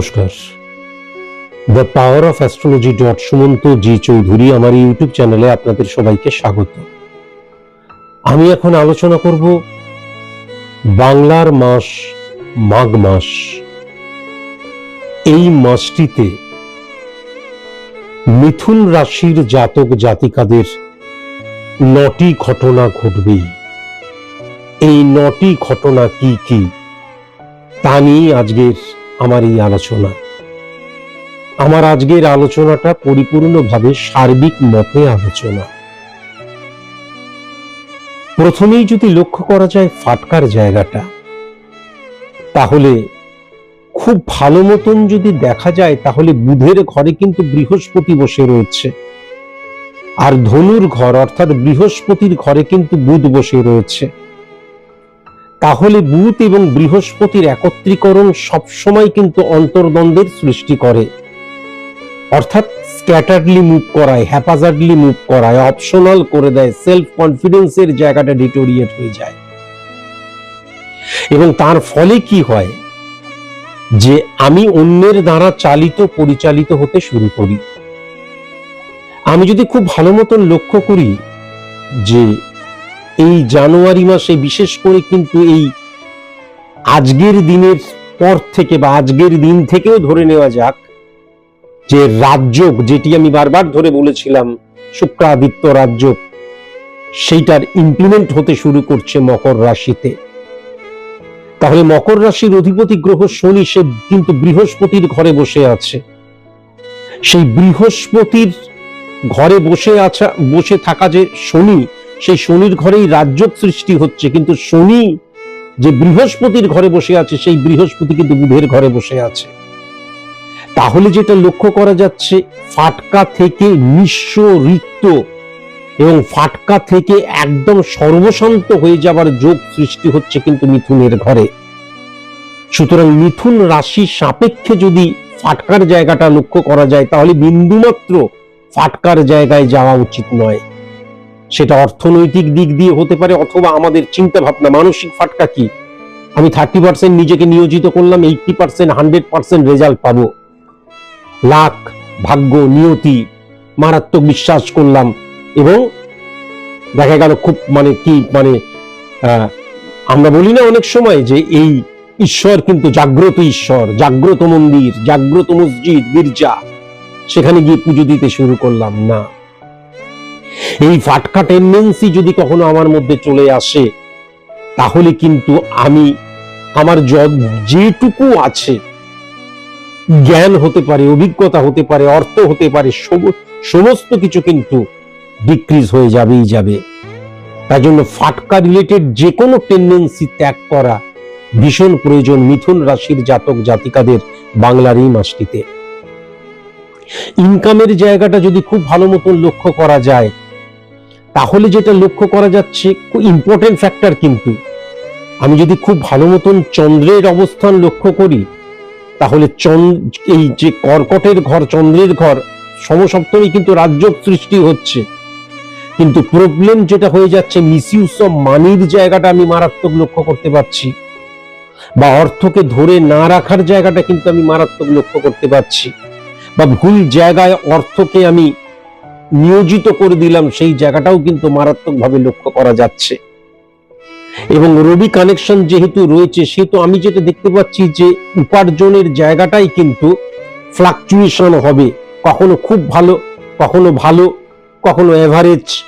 নমস্কার। The power of astrology dot Sumanta G Chowdhury আমার YouTube চ্যানেলে আপনাদের সবাইকে স্বাগত। আমি এখন আলোচনা করব বাংলার মাস, মাঘ মাস। এই মাসটিতে মিথুন রাশির জাতক জাতিকাদের নটি ঘটনা ঘটবেই। এই নটি ঘটনা কি কি? তা নিয়ে আজকের আমার এই আলোচনা। আমার আজকের আলোচনাটা পরিপূর্ণভাবে সার্বিক মতে আলোচনা। প্রথমেই যদি লক্ষ্য করা যায় ফাটকার জায়গাটা, তাহলে খুব ভালো মতন যদি দেখা যায়, তাহলে বুধের ঘরে কিন্তু বৃহস্পতি বসে রয়েছে। আর ধনুর ঘর অর্থাৎ বৃহস্পতির ঘরে কিন্তু বুধ বসে রয়েছে। তাহলে বুধ এবং বৃহস্পতির একত্রীকরণ সবসময় কিন্তু অন্তর্দ্বন্দ্বের সৃষ্টি করে। অর্থাৎ স্ক্যাটারলি মুভ করায় হ্যাপাজার্ডলি মুভ করায় অপশনাল করে দেয় সেলফ কনফিডেন্সের জায়গাটা ডিটোরিয়েট হয়ে যায়। এবং তার ফলে কি হয়? যে আমি অন্যের দ্বারা চালিত, পরিচালিত হতে শুরু করি। আমি যদি খুব ভালো মতন লক্ষ্য করি যে এই জানুয়ারি মাসে বিশেষ করে কিন্তু এই আজকের দিনের পর থেকে বা আজকের দিন থেকেও ধরে নেওয়া যাক যে রাজযোগ যেটি আমি বারবার ধরে বলেছিলাম, শুক্রাদিত্য রাজযোগ, সেইটার ইমপ্লিমেন্ট হতে শুরু করছে মকর রাশিতে। তাহলে মকর রাশির অধিপতি গ্রহ শনি, সে কিন্তু বৃহস্পতির ঘরে বসে আছে। সেই বৃহস্পতির ঘরে বসে আছা, বসে থাকা যে শনি সেই শনির ঘরেই রাজ্যক সৃষ্টি হচ্ছে, কিন্তু শনি যে বৃহস্পতির ঘরে বসে আছে, সেই বৃহস্পতি কিন্তু বুধের ঘরে বসে আছে। তাহলে যেটা লক্ষ্য করা যাচ্ছে, ফাটকা থেকে নিঃস্ব রিক্ত এবং ফাটকা থেকে একদম সর্বশান্ত হয়ে যাবার যোগ সৃষ্টি হচ্ছে কিন্তু মিথুনের ঘরে। সুতরাং মিথুন রাশি সাপেক্ষে যদি ফাটকার জায়গাটা লক্ষ্য করা যায়, তাহলে বিন্দুমাত্র ফাটকার জায়গায় যাওয়া উচিত নয়। সেটা অর্থনৈতিক দিক দিয়ে হতে পারে অথবা আমাদের চিন্তা ভাবনা মানসিক ফাটকা কি? আমি থার্টি পার্সেন্ট নিজেকে নিয়োজিত করলাম eighty percent hundred percent result পাবো। লাখ, ভাগ্য, নিয়তি, মারাত্মক বিশ্বাস করলাম এবং দেখা গেল খুব মানে কি মানে আমরা বলি না অনেক সময় যে এই ঈশ্বর কিন্তু জাগ্রত ঈশ্বর, জাগ্রত মন্দির, জাগ্রত মসজিদ, গির্জা, সেখানে গিয়ে পুজো দিতে শুরু করলাম। না। এই ফাটকা টেন্ডেন্সি যদি কখনো আমার মধ্যে চলে আসে, তাহলে কিন্তু আমি আমার যেটুকু আছে, জ্ঞান হতে পারে, অভিজ্ঞতা হতে পারে, অর্থ হতে পারে সমস্ত কিছু কিন্তু ডিক্রিজ হয়ে যাবেই যাবে। তাই জন্য ফাটকা রিলেটেড যে কোনো টেন্ডেন্সি ত্যাগ করা ভীষণ প্রয়োজন মিথুন রাশির জাতক জাতিকাদের বাংলার এই মাসটিতে। ইনকামের জায়গাটা যদি খুব ভালো মতন লক্ষ্য করা যায় তাহলে যেটা লক্ষ্য করা যাচ্ছে, খুব ইম্পর্টেন্ট ফ্যাক্টর কিন্তু। আমি যদি খুব ভালো মতন চন্দ্রের অবস্থান লক্ষ্য করি, তাহলে এই যে কর্কটের ঘর, চন্দ্রের ঘর, সমসপ্তমী কিন্তু রাজ্যক সৃষ্টি হচ্ছে। কিন্তু প্রবলেম যেটা হয়ে যাচ্ছে মিসইউজ অফ মানির জায়গাটা আমি মারাত্মক লক্ষ্য করতে পারছি। বা অর্থকে ধরে না রাখার জায়গাটা কিন্তু আমি মারাত্মক লক্ষ্য করতে পারছি। বা ভুল জায়গায় অর্থকে আমি নিয়োজিত করে দিলাম, সেই জায়গাটাও কিন্তু মারাত্মকভাবে লক্ষ্য করা যাচ্ছে। এবং রবি কানেকশন যেহেতু রয়েছে সেহেতু আমি যেটা দেখতে পাচ্ছি যে উপার্জনের জায়গাটাই কিন্তু ফ্লাকচুয়েশন হবে। কখনো খুব ভালো, কখনো ভালো, কখনো এভারেজ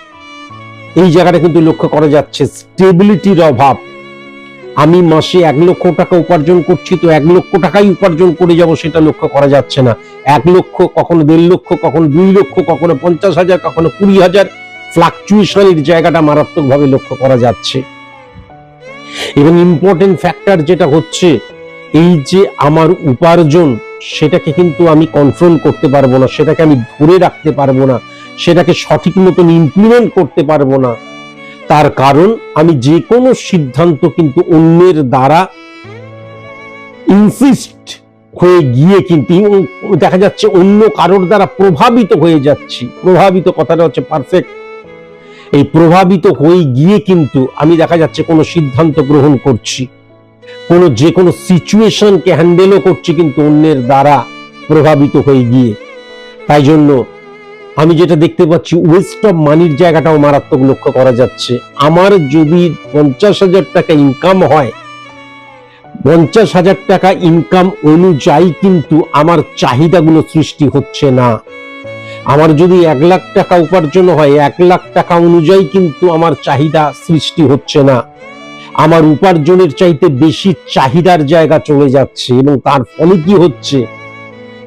এই জায়গাটা কিন্তু লক্ষ্য করা যাচ্ছে। স্টেবিলিটির অভাব। আমি মাসে এক লক্ষ টাকা উপার্জন করছি, তো এক লক্ষ টাকাই উপার্জন করে যাব সেটা লক্ষ্য করা যাচ্ছে না। এক লক্ষ, কখনো দেড় লক্ষ, কখনো দুই লক্ষ, কখনো পঞ্চাশ হাজার, কখনো কুড়ি হাজার ফ্লাকচুয়েশনের জায়গাটা মারাত্মকভাবে লক্ষ্য করা যাচ্ছে। এবং ইম্পর্টেন্ট ফ্যাক্টর যেটা হচ্ছে, এই যে আমার উপার্জন, সেটাকে কিন্তু আমি কন্ট্রোল করতে পারব না, সেটাকে আমি ধরে রাখতে পারব না, সেটাকে সঠিক মতন ইমপ্লিমেন্ট করতে পারব না। তার কারণ, আমি যে কোনো সিদ্ধান্ত কিন্তু অন্যের দ্বারা ইনসিস্ট হয়ে গিয়ে কিন্তু দেখা যাচ্ছে অন্য কারোর দ্বারা প্রভাবিত হয়ে যাচ্ছি। প্রভাবিত কথাটা হচ্ছে পারফেক্ট এই প্রভাবিত হয়ে গিয়ে কিন্তু আমি দেখা যাচ্ছে কোনো সিদ্ধান্ত গ্রহণ করছি। কোনো যে কোনো সিচুয়েশনকে হ্যান্ডেলও করছি কিন্তু অন্যের দ্বারা প্রভাবিত হয়ে গিয়ে। তাই জন্য আমি যেটা দেখতে পাচ্ছি ওয়েস্ট অফ মানির জায়গাটাও মারাত্মক লক্ষ্য করা যাচ্ছে। আমার যদি পঞ্চাশ হাজার টাকা ইনকাম হয়, পঞ্চাশ হাজার টাকা ইনকাম অনুযায়ী কিন্তু আমার চাহিদাগুলো সৃষ্টি হচ্ছে না। আমার যদি এক লাখ টাকা উপার্জন হয়, এক লাখ টাকা অনুযায়ী কিন্তু আমার চাহিদা সৃষ্টি হচ্ছে না। আমার উপার্জনের চাইতে বেশি চাহিদার জায়গা চলে যাচ্ছে এবং তার ফলে কি হচ্ছে,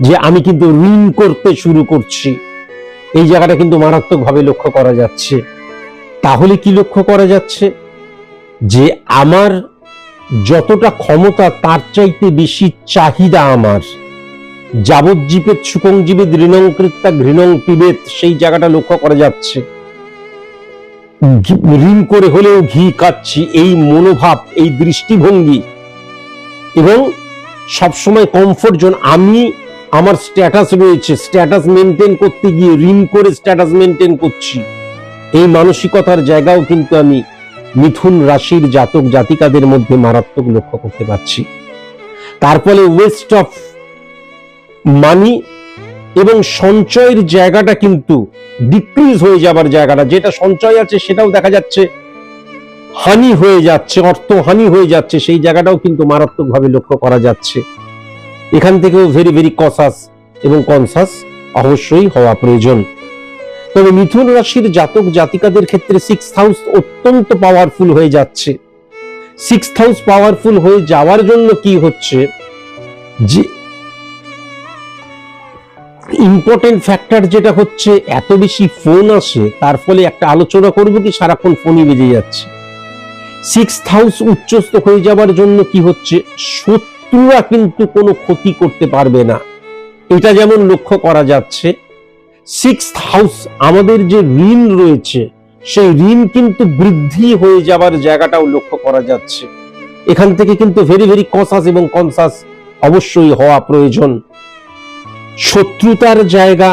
যে আমি কিন্তু ঋণ করতে শুরু করছি। এই জায়গাটা কিন্তু মারাত্মকভাবে লক্ষ্য করা যাচ্ছে। তাহলে কি লক্ষ্য করা যাচ্ছে? যে আমার যতটা ক্ষমতা, তার চাইতে বেশি চাহিদা আমার। যাবজ্জীবের সুকং জীবেদ ঋণংকৃত্যা ঘৃণং পিবেত সেই জায়গাটা লক্ষ্য করা যাচ্ছে। ঋণ করে হলেও ঘি খাচ্ছি, এই মনোভাব, এই দৃষ্টিভঙ্গি। এবং সবসময় কমফোর্ট জোন আমি আমার স্ট্যাটাস রয়েছে স্ট্যাটাস মেনটেন করতে গিয়ে ঋণ করে স্ট্যাটাস মেনটেন করছি। এই মানসিকতার জায়গাও কিন্তু আমি মিথুন রাশির জাতক জাতিকাদের মধ্যে মারাত্মক লক্ষ্য করতে পারছি। তার ফলে ওয়েস্ট অফ মানি এবং সঞ্চয়ের জায়গাটা কিন্তু ডিক্রিজ হয়ে যাবার জায়গাটা, যেটা সঞ্চয় আছে সেটাও দেখা যাচ্ছে হানি হয়ে যাচ্ছে, অর্থ হানি হয়ে যাচ্ছে, সেই জায়গাটাও কিন্তু মারাত্মকভাবে লক্ষ্য করা যাচ্ছে। এখান থেকেও ভেরি ভেরি কসাস এবং কনসাস অবশ্যই হওয়া প্রয়োজন। তবে মিথুন রাশির জাতক জাতিকাদের ক্ষেত্রে সিক্স হাউস অত্যন্ত পাওয়ারফুল হয়ে যাচ্ছে। সিক্স হাউস পাওয়ারফুল হয়ে যাওয়ার জন্য কি হচ্ছে? যে ইম্পর্টেন্ট ফ্যাক্টর যেটা হচ্ছে, এত বেশি ফোন আসে, তার ফলে একটা আলোচনা করব কি, সারাক্ষণ ফোনই বেজে যাচ্ছে। সিক্স হাউস উচ্চস্থ হয়ে যাওয়ার জন্য কি হচ্ছে? শত্রুরা কিন্তু কোনো ক্ষতি করতে পারবে না। এটা যেমন লক্ষ্য করা যাচ্ছে সিক্স হাউস আমাদের যে ঋণ রয়েছে, সেই ঋণ কিন্তু বৃদ্ধি হয়ে যাবার জায়গাটাও লক্ষ্য করা যাচ্ছে। এখান থেকে কিন্তু ভেরি ভেরি কনসাস এবং কনসাস অবশ্যই হওয়া প্রয়োজন। শত্রুতার জায়গা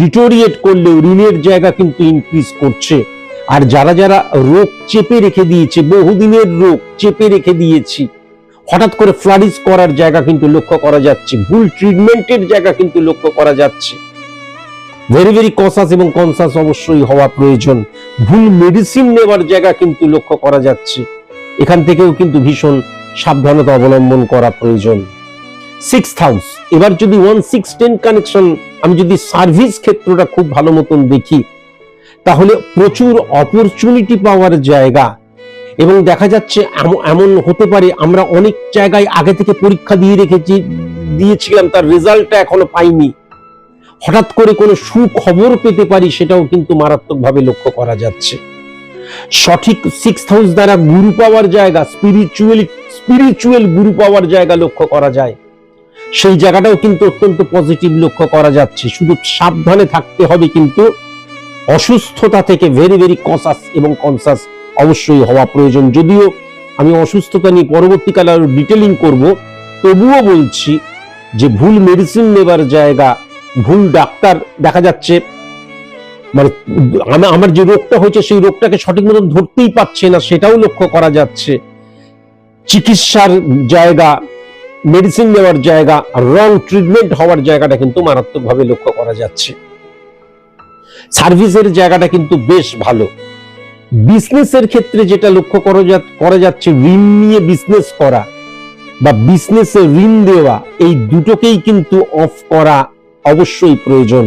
ডিটোরিয়েট করলেও ঋণের জায়গা কিন্তু ইনক্রিজ করছে। আর যারা যারা রোগ চেপে রেখে দিয়েছে, বহুদিনের রোগ চেপে রেখে দিয়েছি হঠাৎ করে ফ্লারিস করার জায়গা কিন্তু লক্ষ্য করা যাচ্ছে। ভুল ট্রিটমেন্টের জায়গা কিন্তু লক্ষ্য করা যাচ্ছে। ভেরি ভেরি কনসাস এবং কনসাস অবশ্যই হওয়া প্রয়োজন। ভুল মেডিসিন নেওয়ার জায়গা কিন্তু লক্ষ্য করা যাচ্ছে। এখান থেকেও কিন্তু ভীষণ সাবধানতা অবলম্বন করা প্রয়োজন। সিক্স হাউস এবার যদি ওয়ান সিক্স টেন কানেকশন আমি যদি সার্ভিস ক্ষেত্রটা খুব ভালো মতন দেখি, তাহলে প্রচুর অপরচুনিটি পাওয়ার জায়গা এবং দেখা যাচ্ছে এমন হতে পারে, আমরা অনেক জায়গায় আগে থেকে পরীক্ষা দিয়ে রেখেছি, দিয়েছিলাম, তার রেজাল্টটা এখনও পাইনি। হঠাৎ করে কোনো সুখবর পেতে পারি, সেটাও কিন্তু মারাত্মকভাবে লক্ষ্য করা যাচ্ছে। সঠিক সিক্স হাউস দ্বারা গুরু পাওয়ার জায়গা স্পিরিচুয়াল স্পিরিচুয়াল গুরু পাওয়ার জায়গা লক্ষ্য করা যায়। সেই জায়গাটাও কিন্তু অত্যন্ত পজিটিভ লক্ষ্য করা যাচ্ছে। শুধু সাবধানে থাকতে হবে কিন্তু অসুস্থতা থেকে ভেরি ভেরি কনসাস এবং কনসাস অবশ্যই হওয়া প্রয়োজন। যদিও আমি অসুস্থতা নিয়ে পরবর্তীকালে আরও ডিটেলিং করব, তবুও বলছি যে ভুল মেডিসিন নেবার জায়গা, ভুল ডাক্তার দেখা যাচ্ছে মানে আমার যে রোগটা হয়েছে সেই রোগটাকে সঠিক মতন ধরতেই পারছে না, সেটাও লক্ষ্য করা যাচ্ছে। চিকিৎসার জায়গা মেডিসিন নেওয়ার জায়গা রং ট্রিটমেন্ট হওয়ার জায়গাটা কিন্তু মারাত্মকভাবে লক্ষ্য করা যাচ্ছে। সার্ভিসের জায়গাটা কিন্তু বেশ ভালো। বিজনেসের ক্ষেত্রে যেটা লক্ষ্য করা যাচ্ছে, ঋণ নিয়ে বিজনেস করা বা বিজনেসে ঋণ দেওয়া, এই দুটোকেই কিন্তু অফ করা অবশ্যই প্রয়োজন।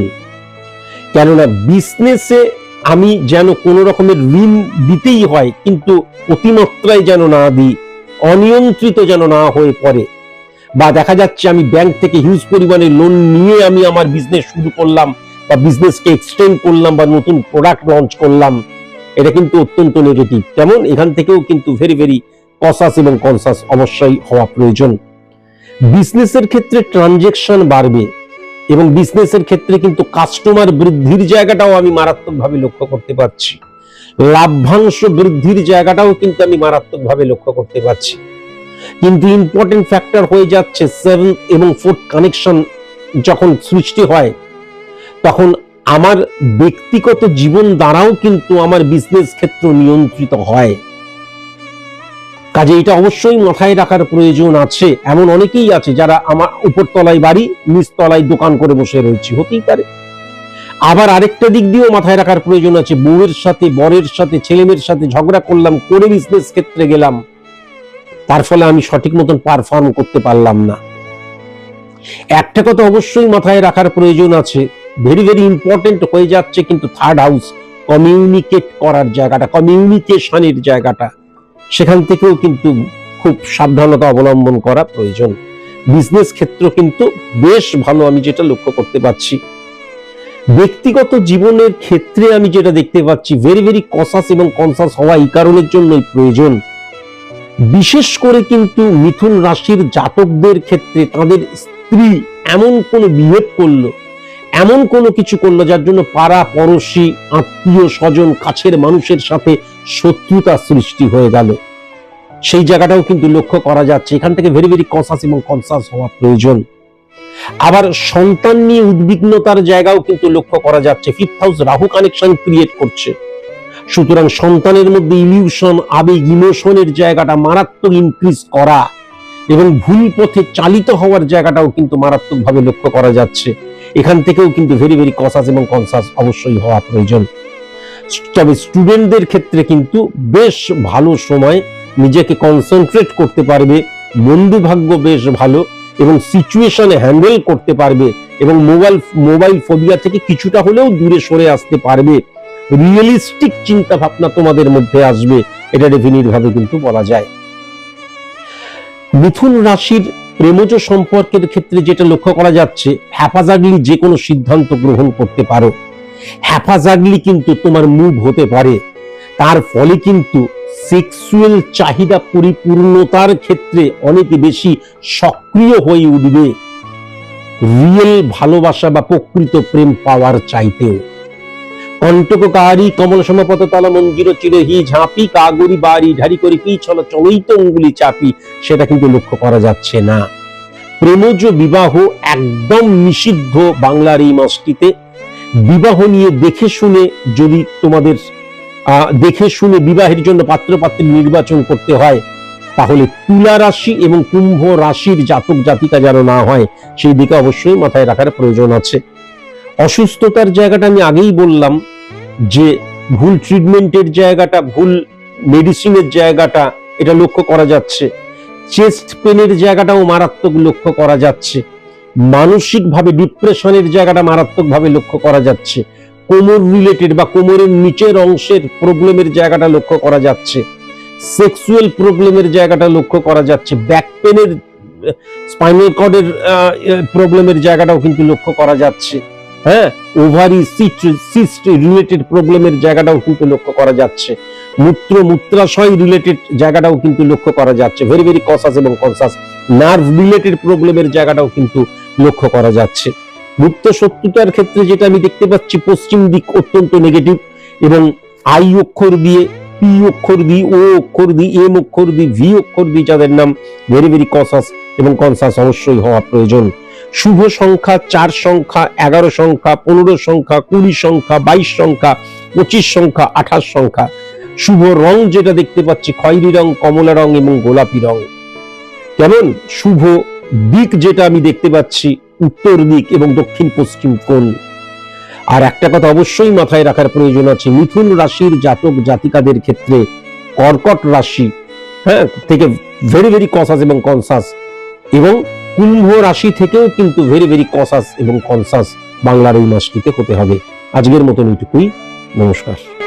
কেননা বিজনেসে আমি যেন কোনো রকমের ঋণ দিতেই হয়, কিন্তু অতিমাত্রায় যেন না দিই, অনিয়ন্ত্রিত যেন না হয়ে পড়ে বা দেখা যাচ্ছে আমি ব্যাংক থেকে হিউজ পরিমাণে লোন নিয়ে আমি আমার বিজনেস শুরু করলাম বা বিজনেসকে এক্সটেন্ড করলাম বা নতুন প্রোডাক্ট লঞ্চ করলাম এটা কিন্তু অত্যন্ত নেগেটিভ তেমন এখান থেকেও কিন্তু ভেরি ভেরি কসাস এবং কনসাস অবশ্যই হওয়া প্রয়োজন। বিজনেসের ক্ষেত্রে ট্রানজেকশন বাড়বে এবং বিজনেসের ক্ষেত্রে কিন্তু কাস্টমার বৃদ্ধির জায়গাটাও আমি মারাত্মকভাবে লক্ষ্য করতে পারছি। লাভ্যাংশ বৃদ্ধির জায়গাটাও কিন্তু আমি মারাত্মকভাবে লক্ষ্য করতে পারছি। কিন্তু ইম্পর্টেন্ট ফ্যাক্টর হয়ে যাচ্ছে সেভেন এবং ফোর্থ কানেকশন যখন সৃষ্টি হয়, তখন আমার ব্যক্তিগত জীবন দ্বারাও কিন্তু আমার বিজনেস ক্ষেত্র নিয়ন্ত্রিত হয়। কাজে এটা অবশ্যই মাথায় রাখার প্রয়োজন আছে। এমন অনেকেই আছে যারা আমার উপর তলায় বাড়ি নিচ তলায় দোকান করে বসে রয়েছে। হতেই পারে। আবার আরেকটা দিক দিয়েও মাথায় রাখার প্রয়োজন আছে। বউয়ের সাথে, বরের সাথে, ছেলেমেয়ের সাথে ঝগড়া করলাম, করে বিজনেস ক্ষেত্রে গেলাম। তার ফলে আমি সঠিক মতন পারফর্ম করতে পারলাম না। একটা কথা অবশ্যই মাথায় রাখার প্রয়োজন আছে। ভেরি ভেরি ইম্পর্টেন্ট হয়ে যাচ্ছে কিন্তু থার্ড হাউস কমিউনিকেট করার জায়গাটা কমিউনিকেশনের জায়গাটা। সেখান থেকেও কিন্তু খুব সাবধানতা অবলম্বন করা প্রয়োজন। বিজনেস ক্ষেত্র কিন্তু বেশ ভালো আমি যেটা লক্ষ্য করতে পারছি। ব্যক্তিগত জীবনের ক্ষেত্রে আমি যেটা দেখতে পাচ্ছি ভেরি ভেরি কসাস এবং কনসাস হওয়া এই কারণের জন্যই প্রয়োজন। বিশেষ করে কিন্তু মিথুন রাশির জাতকদের ক্ষেত্রে তাদের স্ত্রী এমন কোনো বিহেভ করল এমন কোনো কিছু করল যার জন্য পাড়া পড়শি, আত্মীয় স্বজন, কাছের মানুষের সাথে শত্রুতা সৃষ্টি হয়ে গেল। সেই জায়গাটাও কিন্তু লক্ষ্য করা যাচ্ছে। এখান থেকে ভেরি ভেরি কনসাস এবং কনসাস হওয়া প্রয়োজন। আবার সন্তান নিয়ে উদ্বিগ্নতার জায়গাও কিন্তু লক্ষ্য করা যাচ্ছে। Fifth house Rahu connection create করছে। সুতরাং সন্তানের মধ্যে ইলিউশন আবেগ ইমোশনের জায়গাটা মারাত্মক ইনক্রিজ করা এবং ভুল পথে চালিত হওয়ার জায়গাটাও কিন্তু মারাত্মকভাবে লক্ষ্য করা যাচ্ছে। এখান থেকেও কিন্তু ভেরি ভেরি কসাস এবং কনসাস অবশ্যই হওয়া প্রয়োজন। তবে স্টুডেন্টদের ক্ষেত্রে কিন্তু বেশ ভালো সময় নিজেকে কনসেন্ট্রেট করতে পারবে, বন্ধু ভাগ্য বেশ ভালো এবং সিচুয়েশনে হ্যান্ডেল করতে পারবে এবং মোবাইল মোবাইল ফোবিয়া থেকে কিছুটা হলেও দূরে সরে আসতে পারবে। রিয়েলিস্টিক চিন্তা ভাবনা তোমাদের মধ্যে আসবে, এটা ডেফিনিট ভাবে কিন্তু বলা যায়। মিথুন রাশির প্রেমজ সম্পর্কের ক্ষেত্রে যেটা লক্ষ্য করা যাচ্ছে হ্যাপাজাগলি যে কোনো সিদ্ধান্ত গ্রহণ করতে পারো। হ্যাপাজাগলি কিন্তু তোমার মুভ হতে পারে। তার ফলে কিন্তু সেক্সুয়াল চাহিদা পরিপূর্ণতার ক্ষেত্রে অনেক বেশি সক্রিয় হয়ে উঠবে। রিয়েল ভালোবাসা বা প্রকৃত প্রেম পাওয়ার চাইতেও। কণ্টককারী কমল সমপত তল মঞ্জির চিরহি ঝাঁপি, কাগরি বাড়ি ঢারি করে কি চল চলই তো উঙ্গুলি চাপি। সেটা কিন্তু লক্ষ্য করা যাচ্ছে না। প্রেমজ বিবাহ একদম নিষিদ্ধ বাংলার এই মাসটিতে বিবাহ নিয়ে দেখে শুনে যদি তোমাদের দেখে শুনে বিবাহের জন্য পাত্র পাত্রী নির্বাচন করতে হয়, তাহলে তুলা রাশি এবং কুম্ভ রাশির জাতক জাতিকা যেন না হয়, সেই দিকে অবশ্যই মাথায় রাখার প্রয়োজন আছে। অসুস্থতার জায়গাটা আমি আগেই বললাম যে ভুল ট্রিটমেন্টের জায়গাটা, ভুল মেডিসিনের জায়গাটা, এটা লক্ষ্য করা যাচ্ছে। চেস্ট পেনের জায়গাটাও মারাত্মক লক্ষ্য করা যাচ্ছে। মানসিকভাবে ডিপ্রেশনের জায়গাটা মারাত্মকভাবে লক্ষ্য করা যাচ্ছে। কোমর রিলেটেড বা কোমরের নিচের অংশের প্রবলেমের জায়গাটা লক্ষ্য করা যাচ্ছে। সেক্সুয়াল প্রবলেমের জায়গাটা লক্ষ্য করা যাচ্ছে। ব্যাক পেনের স্পাইনাল কর্ডের প্রবলেমের জায়গাটাও কিন্তু লক্ষ্য করা যাচ্ছে। হ্যাঁ ওভারি সিস্ট রিলেটেড প্রবলেমের জায়গাটাও কিন্তু লক্ষ্য করা যাচ্ছে। মূত্র, মূত্রাশয় রিলেটেড জায়গাটাও কিন্তু লক্ষ্য করা যাচ্ছে। ভেরি ভেরি কসাস এবং কনসাস নার্ভ রিলেটেড প্রবলেমের জায়গাটাও কিন্তু লক্ষ্য করা যাচ্ছে। গুপ্ত শত্রুতার ক্ষেত্রে যেটা আমি দেখতে পাচ্ছি, পশ্চিম দিক অত্যন্ত নেগেটিভ এবং আই অক্ষর দিয়ে পি অক্ষর দিয়ে ও অক্ষর দিয়ে এম অক্ষর দিয়ে ভি অক্ষর দিয়ে যাদের নাম ভেরি ভেরি কসাস এবং কনসাস অবশ্যই হওয়া প্রয়োজন। শুভ সংখ্যা, চার সংখ্যা, এগারো সংখ্যা, পনেরো সংখ্যা, কুড়ি সংখ্যা, বাইশ সংখ্যা, পঁচিশ সংখ্যা, আঠাশ সংখ্যা। শুভ রং যেটা দেখতে পাচ্ছি, খয়েরি রং, কমলা রং এবং গোলাপি রং। কেমন? শুভ দিক যেটা আমি দেখতে পাচ্ছি, উত্তর দিক এবং দক্ষিণ পশ্চিম কোণ। আর একটা কথা অবশ্যই মাথায় রাখার প্রয়োজন আছে, মিথুন রাশির জাতক জাতিকাদের ক্ষেত্রে কর্কট রাশি হ্যাঁ থেকে ভেরি ভেরি কসাস এবং কনসাস এবং কুম্ভ রাশি থেকেও কিন্তু ভেরি ভেরি কসাস এবং কনসাস বাংলার এই মাসটিতে হতে হবে। আজকের মতন এইটুকুই। নমস্কার।